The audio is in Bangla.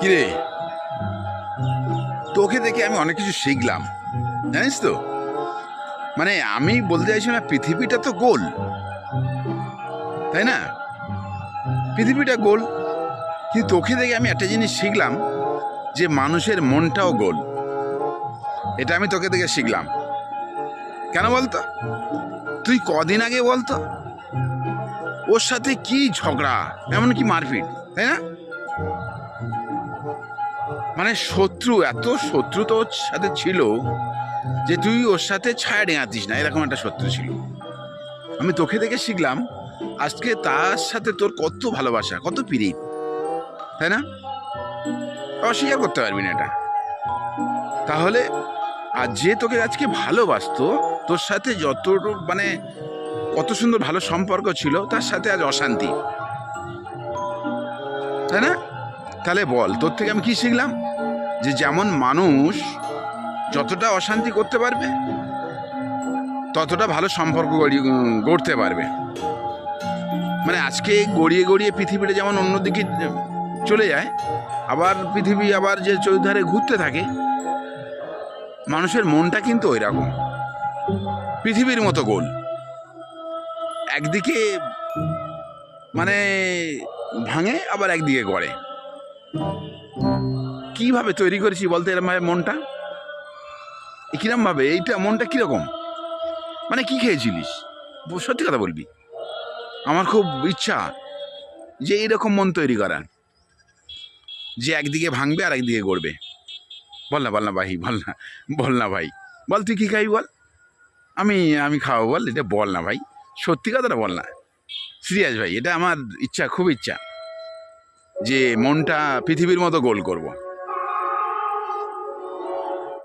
কিরে? তোকে দেখে আমি অনেক কিছু শিখলাম, জানিস তো? মানে আমি বলতে চাইছি না পৃথিবীটা তো গোল, তাই না? পৃথিবীটা গোল, কিন্তু তোকে দেখে আমি একটা জিনিস শিখলাম যে মানুষের মনটাও গোল। এটা আমি তোকে দেখে শিখলাম। কেন বলতো? তুই কদিন আগে বলতো? ওর সাথে কি ঝগড়া, এমনকি মারপিট, তাই না? মানে শত্রু, এত শত্রু তো ওর সাথে ছিল যে তুই ওর সাথে ছায়া ডেঙাতিস না, এরকম একটা শত্রু ছিল। আমি তোকে দেখে শিখলাম, আজকে তার সাথে তোর কত ভালোবাসা, কত পিরিত, তাই না? অস্বীকার করতে পারবি না এটা। তাহলে আর যে তোকে আজকে ভালোবাসতো, তোর সাথে যত মানে কত সুন্দর ভালো সম্পর্ক ছিল, তার সাথে আজ অশান্তি। তাই না? তাহলে বল তোর থেকে আমি কি শিখলাম? যে যেমন মানুষ যতটা অশান্তি করতে পারবে ততটা ভালো সম্পর্ক গড়ি- উম, গড়তে পারবে। মানে আজকে গড়িয়ে গড়িয়ে পৃথিবীটা যেমন অন্যদিকে চলে যায় আবার পৃথিবী আবার যে চৌধারে ঘুরতে থাকে মানুষের মনটা কিন্তু ওই রকম পৃথিবীর মতো গোল। একদিকে মানে ভাঙে আবার একদিকে গড়ে। কীভাবে তৈরি করেছি বলতে এরম ভাবে মনটা? এ কিরম ভাবে? এইটা মনটা কীরকম? মানে কি খেয়েছিলিস? সত্যি কথা বলবি। আমার খুব ইচ্ছা যে এইরকম মন তৈরি করার। যে একদিকে ভাঙবে আর একদিকে গড়বে। বল না বল না ভাই, বল না বল না ভাই। বল, তুই কী খাবি বল? আমি আমি খাওয়াবো বল, এটা বল না ভাই। সত্যি কথাটা বল না। সিরিয়াস ভাই, এটা আমার ইচ্ছা, খুব ইচ্ছা। যে মনটা পৃথিবীর মতো গোল করব।